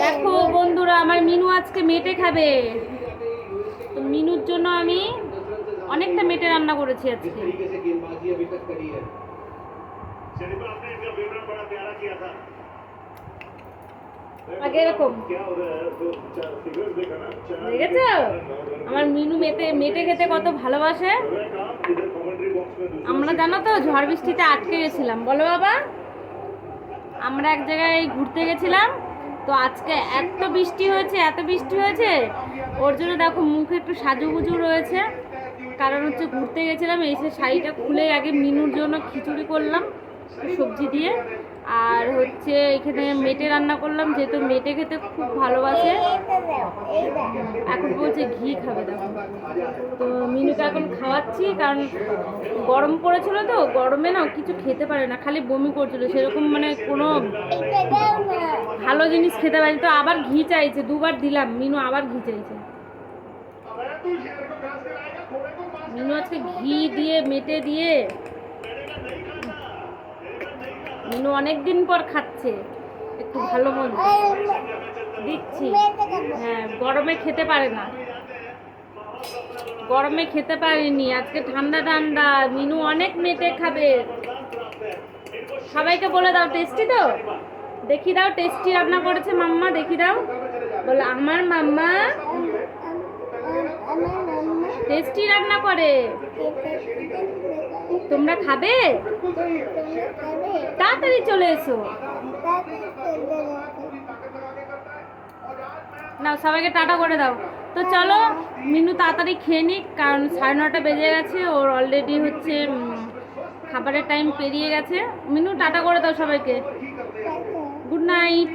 দেখো বন্ধুরা, আমার মিনু আজকে মেটে খাবে। তো মিনুর জন্য আমি অনেকটা মেটে রান্না করেছি আজকে। এরকম। আমার মিনু মেতে মেটে খেতে কত ভালোবাসে। আমরা জানো তো, ঝড় বৃষ্টিতে আটকে গেছিলাম। বলো বাবা। আমরা এক জায়গায় ঘুরতে গেছিলাম, তো আজকে এত বৃষ্টি হয়েছে, এত বৃষ্টি হয়েছে। ওর জন্য দেখো, মুখে একটু সাজুগুজু রয়েছে। কারণ হচ্ছে ঘুরতে গেছিলাম, এসে শাড়িটা খুলে আগে মিনুর জন্য খিচুড়ি করলাম, সবজি দিয়ে। আর হচ্ছে এখানে মেটে রান্না করলাম, যেহেতু মেটে খেতে খুব ভালোবাসে। এখন বলছে ঘি খাবে দেখো। তো মিনুকে এখন খাওয়াচ্ছি, কারণ গরম পড়েছিল তো, গরমে না কিছু খেতে পারে না, খালি বমি করছিল, সেরকম মানে কোনো ভালো জিনিস খেতে পারি তো আবার ঘি চাইছে, দুবার দিলাম, মিনু আবার ঘি চাইছে। মিনু আজকে ঘি দিয়ে, মেটে দিয়ে, মিনু অনেক দিন পর খাচ্ছে। একটু ভালো মন্দ। দিচ্ছি। হ্যাঁ গরমে খেতে পারে না। গরমে খেতে পারিনি। আজকে ঠান্ডা ঠান্ডা। মিনু অনেক মেটে খাবে। সবাইকে বলে দাও, টেস্টি তো? দেখি দাও, টেস্টি রান্না করেছে মাম্মা, দেখি দাও। বলে, আমার মাম্মা টেস্টি রান্না করে। তোমরা খাবে? তাড়াতাড়ি চলে এসো। নাও, সবাইকে টাটা করে দাও। তো চলো, মিনু তাড়াতাড়ি খেয়ে নিক, কারণ সাড়ে নটা বেজে গেছে, ওর অলরেডি হচ্ছে খাবারের টাইম পেরিয়ে গেছে। মিনু, টাটা করে দাও সবাইকে। Good night